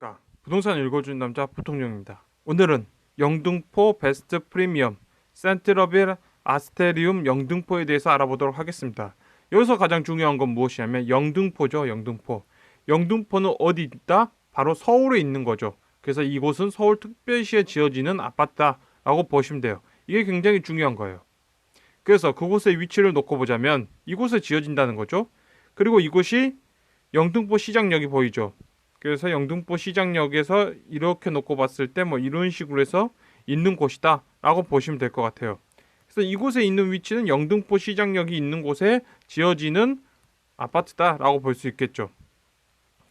안녕하십니까. 부동산 읽어주는 남자 부통령입니다. 오늘은 영등포 베스트 프리미엄 센트러빌 아스테리움 영등포에 대해서 알아보도록 하겠습니다. 여기서 가장 중요한 건 무엇이냐면 영등포죠. 영등포. 영등포는 어디 있다? 바로 서울에 있는 거죠. 그래서 이곳은 서울특별시에 지어지는 아파트다라고 보시면 돼요. 이게 굉장히 중요한 거예요. 그래서 그곳의 위치를 놓고 보자면 이곳에 지어진다는 거죠. 그리고 이곳이 영등포 시장역이 보이죠. 그래서 영등포 시장역에서 이렇게 놓고 봤을 때 뭐 이런 식으로 해서 있는 곳이다라고 보시면 될 것 같아요. 그래서 이곳에 있는 위치는 영등포 시장역이 있는 곳에 지어지는 아파트다라고 볼 수 있겠죠.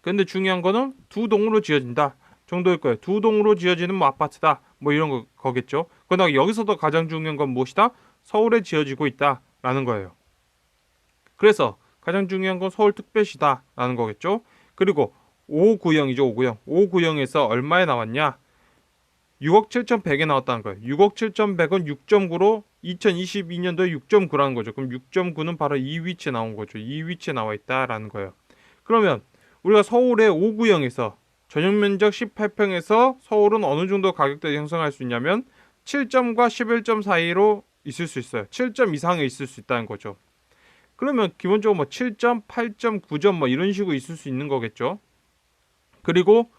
근데 중요한 거는 두 동으로 지어진다 정도일 거예요. 두 동으로 지어지는 뭐 아파트다 뭐 이런 거, 거겠죠. 그러나 여기서도 가장 중요한 건 무엇이다? 서울에 지어지고 있다라는 거예요. 그래서 가장 중요한 건 서울특별시다라는 거겠죠. 그리고 5구형이죠. 5구형. 5구형에서 얼마에 나왔냐? 6억 7,100에 나왔다는 거예요. 6억 7,100은 6.9로 2022년도에 6.9라는 거죠. 그럼 6.9는 바로 이 위치에 나온 거죠. 이 위치에 나와 있다라는 거예요. 그러면 우리가 서울의 5구형에서 전용 면적 18평에서 서울은 어느 정도 가격대 형성할 수 있냐면 7점과 11점 사이로 있을 수 있어요. 7점 이상에 있을 수 있다는 거죠. 그러면 기본적으로 뭐 7점, 8점, 9점 뭐 이런 식으로 있을 수 있는 거겠죠. 그리고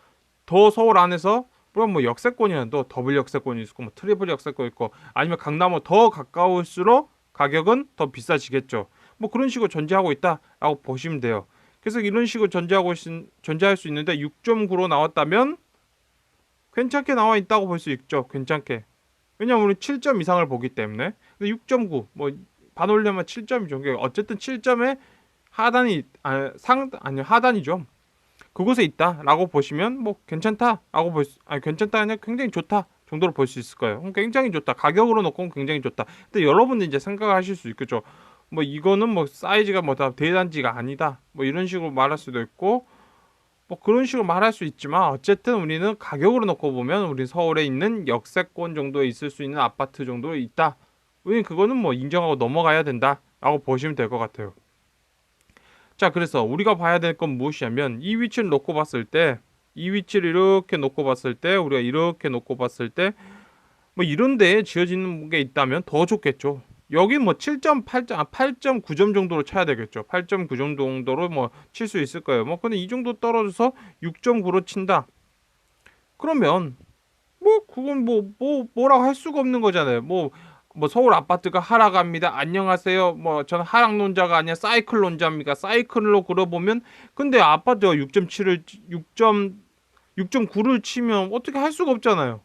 더 서울 안에서 물론 뭐 역세권이나 또 더블 역세권이 있고 뭐 트리플 역세권 있고 아니면 강남으로 더 가까울수록 가격은 더 비싸지겠죠. 뭐 그런 식으로 존재하고 있다라고 보시면 돼요. 그래서 이런 식으로 존재하고 있, 존재할 수 있는데 6.9로 나왔다면 괜찮게 나와 있다고 볼 수 있죠. 괜찮게. 왜냐면 우리 7점 이상을 보기 때문에. 근데 6.9, 뭐, 반올려면 7점이죠. 그러니까 어쨌든 7점의 하단이, 아, 상, 아니, 하단이죠. 그곳에 있다라고 보시면 뭐 괜찮다라고 볼 수, 아니, 괜찮다 아니라 굉장히 좋다 정도로 볼 수 있을 거예요. 음, 굉장히 좋다. 가격으로 놓고 굉장히 좋다. 근데 여러분들 이제 생각하실 수 있겠죠. 뭐 이거는 뭐 사이즈가 뭐 다 대단지가 아니다. 뭐 이런 식으로 말할 수도 있고 뭐 그런 식으로 말할 수 있지만 어쨌든 우리는 가격으로 놓고 보면 우리 서울에 있는 역세권 정도에 있을 수 있는 아파트 정도 있다. 우리는 그거는 뭐 인정하고 넘어가야 된다라고 보시면 될 것 같아요. 자, 그래서 우리가 봐야 될 건 무엇이냐면 이 위치를 놓고 봤을 때 이 위치를 이렇게 놓고 봤을 때 우리가 이렇게 놓고 봤을 때 뭐 이런 데에 지어지는 게 있다면 더 좋겠죠. 여기 뭐 7.8점, 아, 8.9점 정도로 쳐야 되겠죠. 8.9 정도로 뭐 칠 수 있을 거예요. 뭐 근데 이 정도 떨어져서 6.9로 친다. 그러면 뭐 그건 뭐 뭐 뭐라고 할 수가 없는 거잖아요. 뭐 뭐 서울 아파트가 하락합니다. 안녕하세요. 뭐 저는 하락론자가 아니라 사이클론자입니까? 사이클로 그려보면 근데 아파트가 6.7을 6. 6.9를 치면 어떻게 할 수가 없잖아요.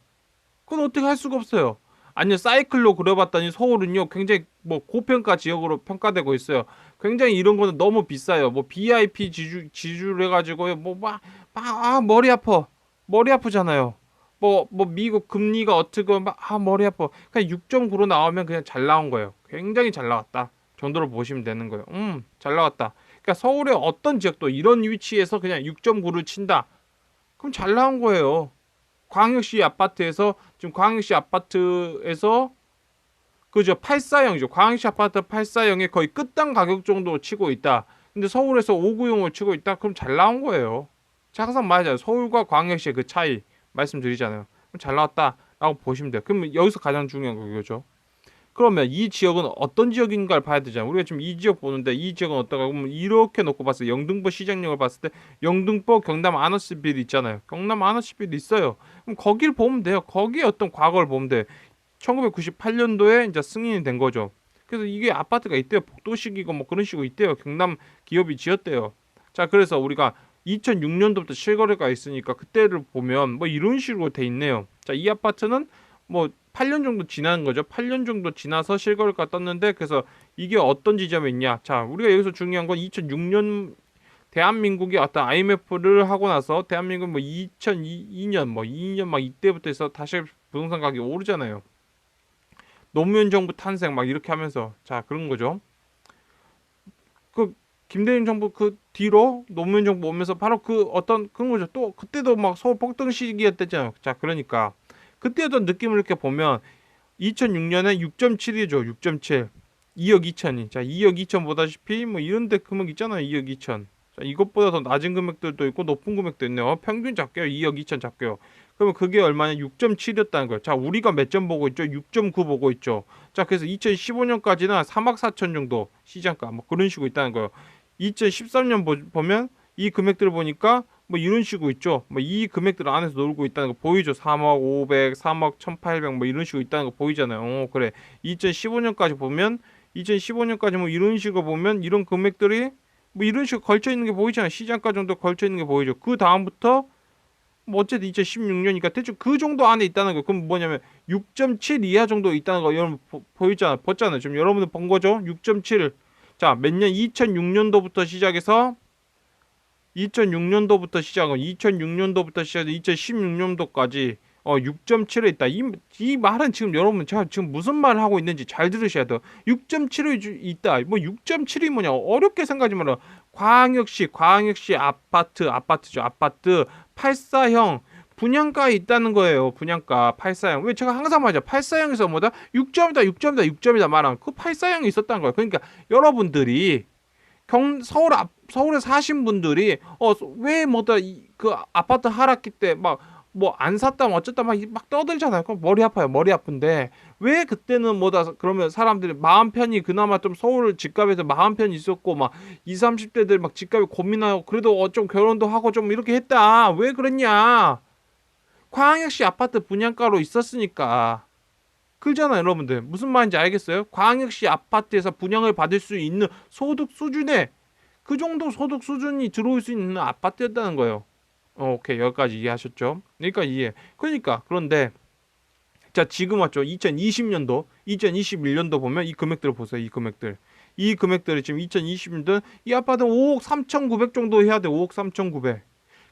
그건 어떻게 할 수가 없어요. 아니요 사이클로 그려봤더니 서울은요 굉장히 뭐 고평가 지역으로 평가되고 있어요. 굉장히 이런 거는 너무 비싸요. 뭐 BIP 지주 지주를 해가지고요 뭐막 아, 머리 아파 머리 아프잖아요. 뭐 뭐 미국 금리가 어떻게 막아 머리 아파. 그냥 6.9로 나오면 그냥 잘 나온 거예요. 굉장히 잘 나왔다 정도로 보시면 되는 거예요. 음 잘 나왔다. 그러니까 서울의 어떤 지역도 이런 위치에서 그냥 6.9를 친다. 그럼 잘 나온 거예요. 광역시 아파트에서 지금 광역시 아파트에서 그죠 840이죠. 광역시 아파트 840의 거의 끝단 가격 정도 치고 있다. 근데 서울에서 5구용을 치고 있다. 그럼 잘 나온 거예요. 항상 말하잖아요. 서울과 광역시의 그 차이 말씀드리잖아요. 잘 나왔다라고 보시면 돼요. 그러면 여기서 가장 중요한 거죠. 그러면 이 지역은 어떤 지역인가를 봐야 되잖아요. 우리가 지금 이 지역 보는데 이 지역은 어떤가? 그러면 이렇게 놓고 봤어요. 영등포 시장역을 봤을 때 영등포 경남 아너스빌 있잖아요. 경남 아너스빌 있어요. 그럼 거길 보면 돼요. 거기에 어떤 과거를 보면 돼. 1998년도에 이제 승인이 된 거죠. 그래서 이게 아파트가 있대요. 복도식이고 뭐 그런 식으로 있대요. 경남 기업이 지었대요. 자, 그래서 우리가 2006년도부터 실거래가 있으니까 그때를 보면 뭐 이런 식으로 돼 있네요. 자, 이 아파트는 뭐 8년 정도 지난 거죠. 8년 정도 지나서 실거래가 떴는데 그래서 이게 어떤 지점에 있냐? 자, 우리가 여기서 중요한 건 2006년 대한민국이 어떤 IMF를 하고 나서 대한민국 뭐 2002년 뭐 2년 막 이때부터 해서 다시 부동산 가격이 오르잖아요. 노무현 정부 탄생 막 이렇게 하면서 자 그런 거죠. 그 김대중 정부 그 뒤로 노무현 정부 오면서 바로 그 어떤 그런 거죠. 또 그때도 막 서울 폭등 시기였댔잖아요. 자 그러니까 그때도 느낌을 이렇게 보면 2006년에 6.7이죠. 6.7. 2억 2천이. 자, 2억 2천 보다시피 뭐 이런 데 금액 있잖아요. 2억 2천. 자, 이것보다 더 낮은 금액들도 있고 높은 금액도 있네요. 평균 잡게요. 2억 2천 잡게요. 그러면 그게 얼마냐? 6.7이었다는 거예요. 자, 우리가 몇 점 보고 있죠? 6.9 보고 있죠. 자, 그래서 2015년까지는 3억 4천 정도 시장가 뭐 그런 식으로 있다는 거예요. 2013년 보, 보면 이 금액들을 보니까 뭐 이런 식으로 있죠. 뭐 이 금액들 안에서 놀고 있다는 거 보이죠. 3억 500, 3억 1,800 뭐 이런 식으로 있다는 거 보이잖아요. 어, 그래. 2015년까지 보면 2015년까지 뭐 이런 식으로 보면 이런 금액들이 뭐 이런 식으로 걸쳐 있는 게 보이잖아요. 시장가 정도 걸쳐 있는 게 보이죠. 그 다음부터 뭐 어쨌든 2016년이니까 대충 그 정도 안에 있다는 거. 그럼 뭐냐면 6.7 이하 정도 있다는 거 여러분 보, 보이잖아. 봤잖아요. 지금 여러분들 본 거죠? 6.7. 자, 몇 년? 2006년도부터 시작해서 2006년도부터 시작은 2006년도부터 시작해서 2016년도까지 어 6.7에 있다. 이, 이 말은 지금 여러분 제가 지금 무슨 말을 하고 있는지 잘 들으셔야 돼요. 6.7에 있다. 뭐 6.7이 뭐냐? 어렵게 생각하지 마라. 광역시 광역시 아파트 아파트죠. 아파트 84형 분양가에 있다는 거예요. 분양가 84형. 왜 제가 항상 말하죠. 84형에서 뭐다? 6점이다. 6점이다. 6점이다 말한 그 84형이 있었다는 거예요. 그러니까 여러분들이 경 서울 앞 서울에 사신 분들이 어왜 뭐다 이, 그 아파트 하락기 때 막 뭐 안 샀다면 어쨌다 막, 이- 막 떠들잖아요. 그럼 머리 아파요. 머리 아픈데 왜 그때는 뭐다 그러면 사람들이 마음 편히 그나마 좀 서울 집값에서 마음 편히 있었고 막 20, 30대들 막 집값이 고민하고 그래도 어 좀 결혼도 하고 좀 이렇게 했다. 왜 그랬냐? 광역시 아파트 분양가로 있었으니까. 그잖아요, 여러분들. 무슨 말인지 알겠어요? 광역시 아파트에서 분양을 받을 수 있는 소득 수준에 그 정도 소득 수준이 들어올 수 있는 아파트였다는 거예요. 어, 오케이 여기까지 이해하셨죠? 그러니까 이해. 그러니까 그런데 자 지금 왔죠? 2020년도, 2021년도 보면 이 금액들을 보세요. 이 금액들. 이 금액들이 지금 2020년도 이 아파트는 5억 3,900 정도 해야 돼. 5억 3,900.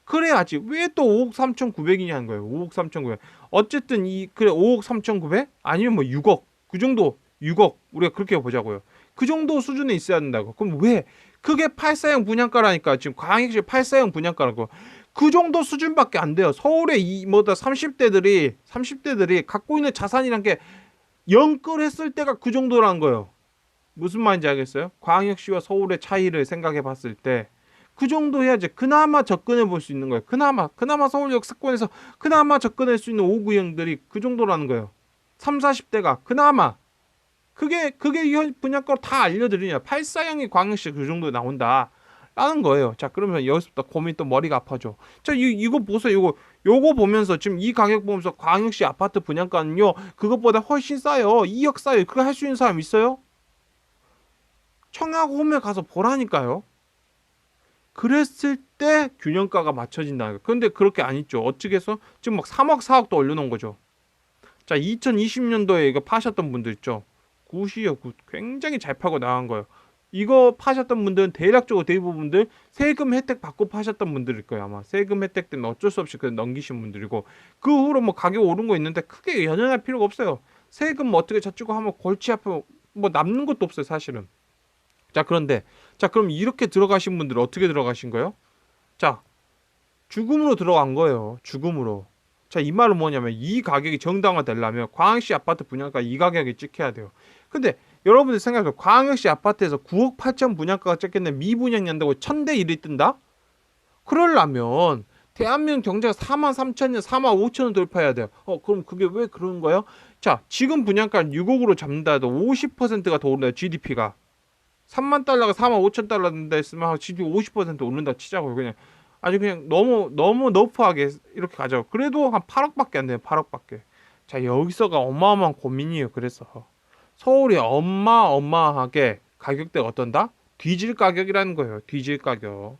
그래야지. 왜 또 5억 3,900이냐는 거예요. 5억 3,900. 어쨌든 이 그래 5억 3,900 아니면 뭐 6억 그 정도 6억 우리가 그렇게 보자고요. 그 정도 수준에 있어야 된다고. 그럼 왜 그게 84형 분양가라니까 지금 광역시 84형 분양가라고. 그 정도 수준밖에 안 돼요. 서울의 이 뭐다 30대들이 30대들이 갖고 있는 자산이란 게 영끌했을 때가 그 정도라는 거예요. 무슨 말인지 알겠어요? 광역시와 서울의 차이를 생각해 봤을 때 그 정도 해야지 그나마 접근해 볼 수 있는 거예요. 그나마 그나마 서울 역 사건에서 그나마 접근할 수 있는 5구형들이 그 정도라는 거예요. 3, 40대가 그나마 그게 그게 이 분야가로 다 알려드리냐. 84형이 광역시 그 정도 나온다. 라는 거예요. 자, 그러면 여기서부터 고민 또 머리가 아파져. 자, 이, 이거 보세요. 이거, 요거 보면서 지금 이 가격 보면서 광역시 아파트 분양가는요, 그것보다 훨씬 싸요. 2억 싸요. 그거 할 수 있는 사람 있어요? 청약 홈에 가서 보라니까요. 그랬을 때 균형가가 맞춰진다는 거예요. 그런데 그렇게 안 있죠. 어떻게 해서 지금 막 3억, 4억도 올려놓은 거죠. 자, 2020년도에 이거 파셨던 분들 있죠. 굿이요, 굿. 굉장히 잘 파고 나간 거예요. 이거 파셨던 분들은 대략적으로 대부분들 세금 혜택 받고 파셨던 분들일 거예요 아마 세금 혜택 때문에 어쩔 수 없이 그 넘기신 분들이고 그 후로 뭐 가격 오른 거 있는데 크게 연연할 필요가 없어요 세금 뭐 어떻게 저쩌고 하면 골치 아프고 뭐 남는 것도 없어요 사실은 자 그런데 자 그럼 이렇게 들어가신 분들은 어떻게 들어가신 거예요 자 죽음으로 들어간 거예요 죽음으로 자 이 말은 뭐냐면 이 가격이 정당화 되려면 광역시 아파트 분양가 이 가격에 찍혀야 돼요 근데 여러분들 생각해 광역시 아파트에서 9억 8천 분양가가 찍혔는데 미분양 연다고 천대 1이 뜬다? 그러려면 대한민국 경제가 4만 3천 년, 4만 5천 원 돌파해야 돼요. 어, 그럼 그게 왜 그러는 거예요? 자, 지금 분양가 6억으로 잡는다 해도 50%가 더 오른다, GDP가. 3만 달러가 4만 5천 달러 된다 했으면 GDP 50% 오른다 치자고요. 그냥 아주 그냥 너무 너무 너프하게 이렇게 가죠. 그래도 한 8억밖에 안 돼요. 8억밖에. 자, 여기서가 어마어마한 고민이에요. 그래서 서울이 어마어마하게 가격대가 어떤다? 뒤질 가격이라는 거예요. 뒤질 가격.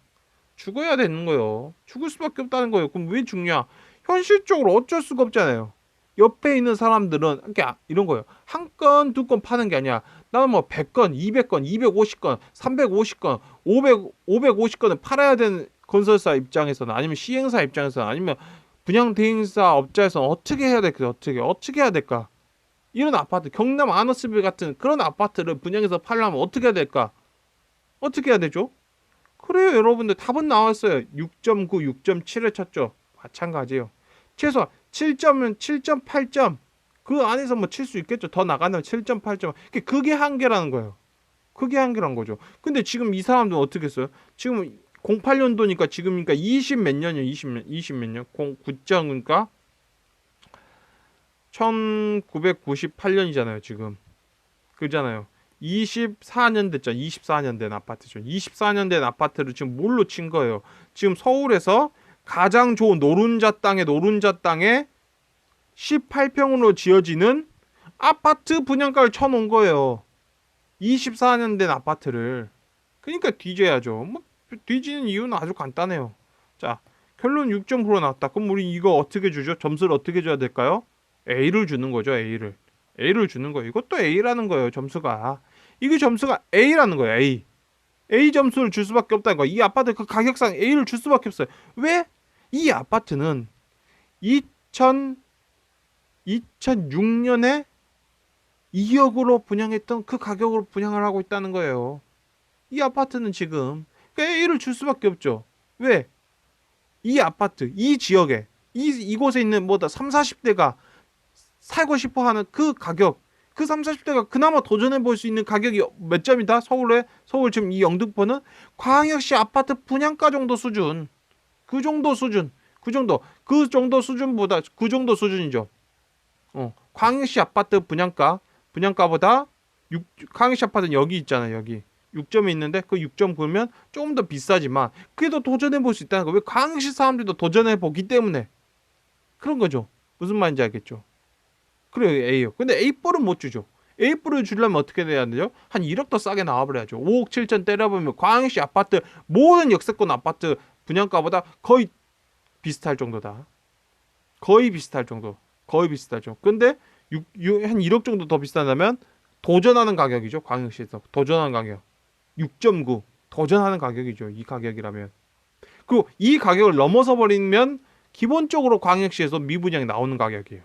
죽어야 되는 거예요. 죽을 수밖에 없다는 거예요. 그럼 왜 죽냐? 현실적으로 어쩔 수가 없잖아요. 옆에 있는 사람들은 이렇게 아- 이런 거예요. 한 건, 두 건 파는 게 아니야. 나는 뭐 100건, 200건, 250건, 350건, 500, 550건을 팔아야 되는 건설사 입장에서는 아니면 시행사 입장에서는 아니면 분양 대행사 업자에서는 어떻게 해야 될까? 어떻게 어떻게 해야 될까? 이런 아파트 경남 아너스빌 같은 그런 아파트를 분양해서 팔려면 어떻게 해야 될까? 어떻게 해야 되죠? 그래요 여러분들 답은 나왔어요 6.9, 6.7을 쳤죠 마찬가지예요 최소한 7점은 7.8점 그 안에서 뭐 칠 수 있겠죠 더 나가면 7.8점 그게 한계라는 거예요 그게 한계란 거죠 근데 지금 이 사람들은 어떻게 했어요 지금 08년도니까 지금이니까 20 몇 년이요. 20 몇, 20 몇 년. 09장이니까 1998년이잖아요, 지금. 그잖아요. 24년 됐죠. 24년 된 아파트죠. 24년 된 아파트를 지금 뭘로 친 거예요? 지금 서울에서 가장 좋은 노른자 땅에 노른자 땅에 18평으로 지어지는 아파트 분양가를 쳐놓은 거예요. 24년 된 아파트를. 그러니까 뒤져야죠. 뭐 뒤지는 이유는 아주 간단해요. 자, 결론 6.9로 나왔다. 그럼 우리 이거 어떻게 주죠? 점수를 어떻게 줘야 될까요? A를 주는 거죠. A를. A를 주는 거예요. 이것도 A라는 거예요. 점수가. 이게 점수가 A라는 거예요. A. A 점수를 줄 수밖에 없다는 거예요. 이 아파트 그 가격상 A를 줄 수밖에 없어요. 왜? 이 아파트는 2000 2006년에 2억으로 분양했던 그 가격으로 분양을 하고 있다는 거예요. 이 아파트는 지금 그러니까 A를 줄 수밖에 없죠. 왜? 이 아파트, 이 지역에, 이, 이곳에 있는 뭐다 3, 40대가 살고 싶어 하는 그 가격, 그 3, 40대가 그나마 도전해 볼 수 있는 가격이 몇 점이다? 서울에, 서울 지금 이 영등포는 광역시 아파트 분양가 정도 수준. 그 정도 수준. 그 정도. 그 정도 수준보다, 그 정도 수준이죠. 어, 광역시 아파트 분양가, 분양가보다 6, 광역시 아파트는 여기 있잖아요, 여기. 6점이 있는데 그 6점 보면 조금 더 비싸지만 그래도 도전해 볼 수 있다는 거. 왜 광역시 사람들도 도전해 보기 때문에 그런 거죠. 무슨 말인지 알겠죠? 그래요, A요. 근데 A 뿔은 못 주죠. A 뿔을 주려면 어떻게 돼야 되죠? 한 1억 더 싸게 나와버려야죠. 5억 7천 때려보면 광역시 아파트 모든 역세권 아파트 분양가보다 거의 비슷할 정도다. 거의 비슷할 정도. 거의 비슷하죠. 근데 6, 6, 한 1억 정도 더 비싸다면 도전하는 가격이죠. 광역시에서 도전하는 가격. 6.9 도전하는 가격이죠. 이 가격이라면. 그리고 이 가격을 넘어서 버리면 기본적으로 광역시에서 미분양이 나오는 가격이에요.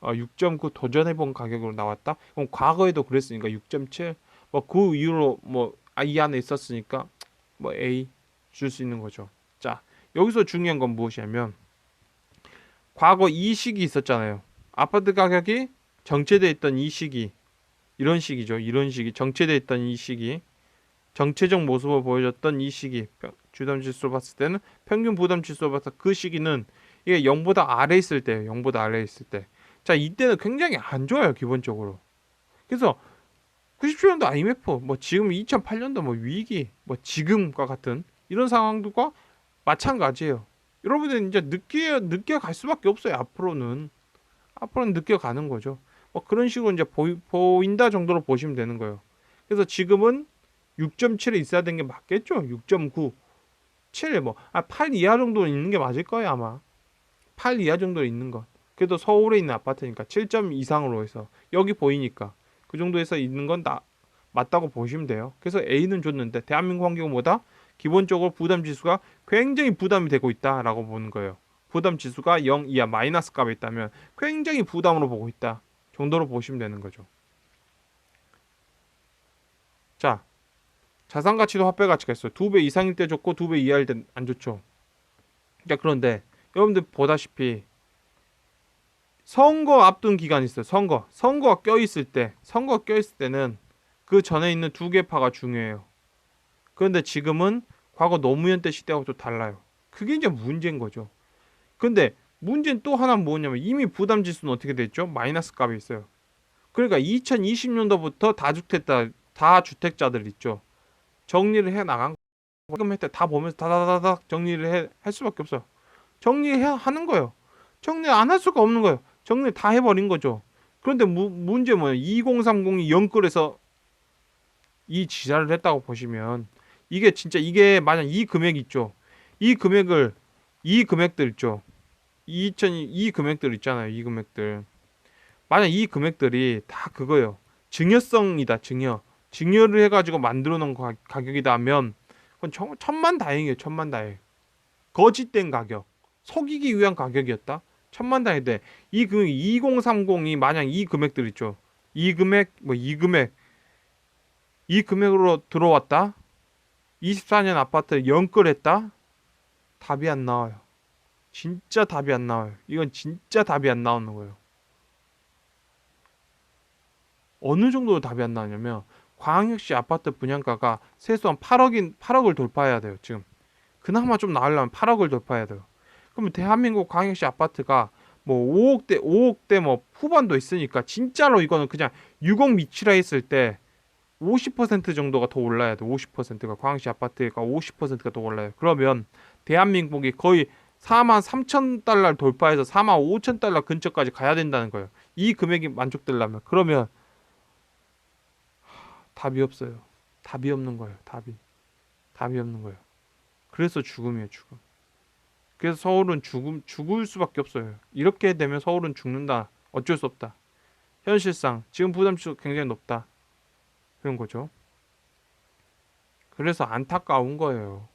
아, 6.9 도전해본 가격으로 나왔다. 그럼 과거에도 그랬으니까 6.7. 뭐 그 이후로 뭐 이 안에 있었으니까 뭐 A 줄 수 있는 거죠. 자 여기서 중요한 건 무엇이냐면 과거 이 시기 있었잖아요. 아파트 가격이 정체돼 있던 이 시기 이런 시기죠. 이런 시기 정체돼 있던 이 시기 정체적 모습을 보여줬던 이 시기 주담 지수로 봤을 때는 평균 부담 지수로 봤을 때 그 시기는 이게 0보다 아래 있을 때예요. 0보다 아래 있을 때. 자, 이때는 굉장히 안 좋아요, 기본적으로. 그래서 97년도 IMF, 뭐 지금 2008년도 뭐 위기, 뭐 지금과 같은 이런 상황들과 마찬가지예요. 여러분들 이제 늦게 늦게 갈 수밖에 없어요. 앞으로는 앞으로는 늦게 가는 거죠. 뭐 그런 식으로 이제 보이, 보인다 정도로 보시면 되는 거예요. 그래서 지금은 6.7에 있어야 되는 게 맞겠죠? 6.9, 7, 뭐, 아, 8 이하 정도 있는 게 맞을 거예요, 아마. 8 이하 정도 있는 것. 그래도 서울에 있는 아파트니까 7점 이상으로 해서 여기 보이니까 그 정도에서 있는 건다 맞다고 보시면 돼요. 그래서 A는 줬는데 대한민국 환경보다 기본적으로 부담 지수가 굉장히 부담이 되고 있다라고 보는 거예요. 부담 지수가 0 이하 마이너스 값에 있다면 굉장히 부담으로 보고 있다 정도로 보시면 되는 거죠. 자, 자산 가치도 화폐 가치가 있어요. 두 배 이상일 때 좋고 두 배 이하일 때 안 좋죠. 자, 그런데 여러분들 보다시피 선거 앞둔 기간이 있어요. 선거. 선거가 껴 있을 때, 선거가 껴 있을 때는 그 전에 있는 두 개 파가 중요해요. 그런데 지금은 과거 노무현 때 시대하고 좀 달라요. 그게 이제 문제인 거죠. 근데 문제는 또 하나 뭐냐면 이미 부담 지수는 어떻게 됐죠? 마이너스 값이 있어요. 그러니까 2020년도부터 다주택자 다주택자들 있죠. 정리를 해 나간 금 혜택 다 보면서 다다다닥 정리를 해, 할 수밖에 없어요. 정리해 하는 거예요. 정리 안 할 수가 없는 거예요. 정리 다 해버린 거죠. 그런데 무, 문제 뭐예요? 2030이 영끌에서 이 지사를 했다고 보시면 이게 진짜 이게 만약 이 금액 있죠. 이 금액을 이 금액들 있죠. 2000이 이 금액들 있잖아요. 이 금액들. 만약 이 금액들이 다 그거예요. 증여성이다. 증여. 증여를 해가지고 만들어 놓은 가, 가격이다 하면 그건 천, 천만 다행이에요. 천만 다행. 거짓된 가격. 속이기 위한 가격이었다. 천만 다행인데 이 금액 2030이 만약 이 금액들 있죠. 이 금액 뭐 이 금액 이 금액으로 들어왔다. 24년 아파트 연끌했다. 답이 안 나와요. 진짜 답이 안 나와요. 이건 진짜 답이 안 나오는 거예요. 어느 정도로 답이 안 나오냐면 광역시 아파트 분양가가 최소한 8억인 8억을 돌파해야 돼요. 지금 그나마 좀 나으려면 8억을 돌파해야 돼요. 그러면 대한민국 광역시 아파트가 뭐 5억대 5억대 뭐 후반도 있으니까 진짜로 이거는 그냥 6억 미치라 했을 때 50% 정도가 더 올라야 돼. 50%가 광역시 아파트가 50%가 더 올라요. 그러면 대한민국이 거의 4만 3천 달러 돌파해서 4만 5천 달러 근처까지 가야 된다는 거예요. 이 금액이 만족되려면 그러면 하, 답이 없어요. 답이 없는 거예요. 답이 답이 없는 거예요. 그래서 죽음이에요. 죽음. 그래서 서울은 죽음 죽을 수밖에 없어요. 이렇게 되면 서울은 죽는다. 어쩔 수 없다. 현실상 지금 부담치가 굉장히 높다. 그런 거죠. 그래서 안타까운 거예요.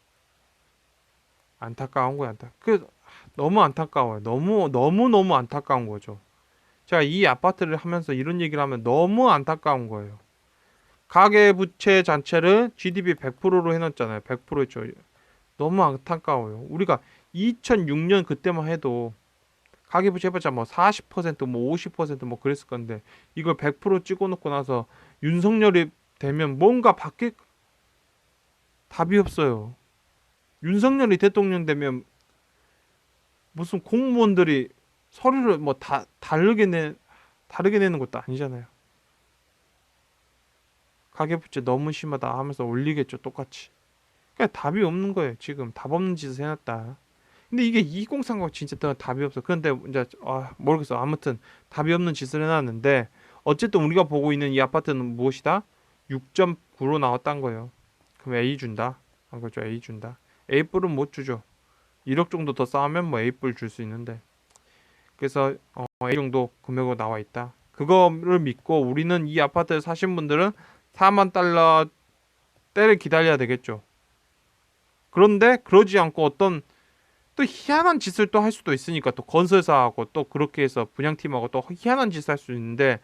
안타까운 거야. 안타. 그 너무 안타까워요. 너무 너무 너무 안타까운 거죠. 제가 이 아파트를 하면서 이런 얘기를 하면 너무 안타까운 거예요. 가계 부채 자체를 GDP 100%로 해놨잖아요. 100%죠. 너무 안타까워요. 우리가 2006년 그때만 해도 가계 부채 해봤자 뭐 40%뭐 50%뭐 그랬을 건데 이걸 100% 찍어놓고 나서 윤석열이 되면 뭔가 바뀔 답이 없어요. 윤석열이 대통령 되면 무슨 공무원들이 서류를 뭐 다 다르게 내 다르게 내는 것도 아니잖아요. 가계부채 너무 심하다 하면서 올리겠죠 똑같이. 그러니까 답이 없는 거예요 지금 답 없는 짓을 해놨다. 근데 이게 2030 진짜 더 답이 없어. 그런데 이제 아 모르겠어. 아무튼 답이 없는 짓을 해놨는데 어쨌든 우리가 보고 있는 이 아파트는 무엇이다? 6.9로 나왔단 거예요. 그럼 A 준다. 한 거죠. A 준다. A 뿔은 못 주죠. 1억 정도 더 쌓으면 뭐 A 뿔 줄 수 있는데. 그래서 어, A 정도 금액으로 나와 있다. 그거를 믿고 우리는 이 아파트에 사신 분들은 4만 달러 때를 기다려야 되겠죠. 그런데 그러지 않고 어떤 또 희한한 짓을 또 할 수도 있으니까 또 건설사하고 또 그렇게 해서 분양팀하고 또 희한한 짓을 할 수 있는데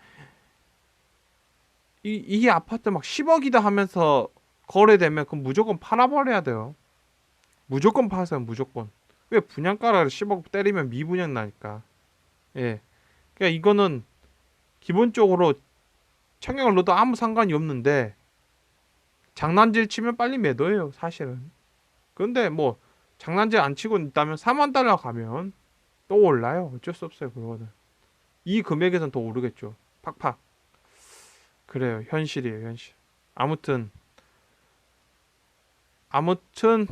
이, 이게 아파트 막 10억이다 하면서 거래되면 그럼 무조건 팔아버려야 돼요. 무조건 파세요, 무조건. 왜 분양가를 10억 때리면 미분양 나니까. 예. 그러니까 이거는 기본적으로 청약을 넣어도 아무 상관이 없는데 장난질 치면 빨리 매도해요, 사실은. 그런데 뭐 장난질 안 치고 있다면 4만 달러 가면 또 올라요. 어쩔 수 없어요, 그거는. 이 금액에선 더 오르겠죠. 팍팍. 그래요. 현실이에요, 현실. 아무튼 아무튼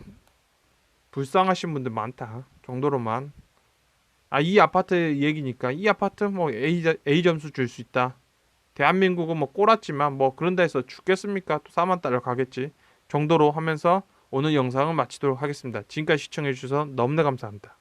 불쌍하신 분들 많다. 정도로만. 아, 이 아파트 얘기니까 이 아파트 뭐 A, A 점수 줄 수 있다. 대한민국은 뭐 꼬랐지만 뭐 그런 데서 죽겠습니까? 또 4만 달러 가겠지. 정도로 하면서 오늘 영상을 마치도록 하겠습니다. 지금까지 시청해 주셔서 너무나 감사합니다.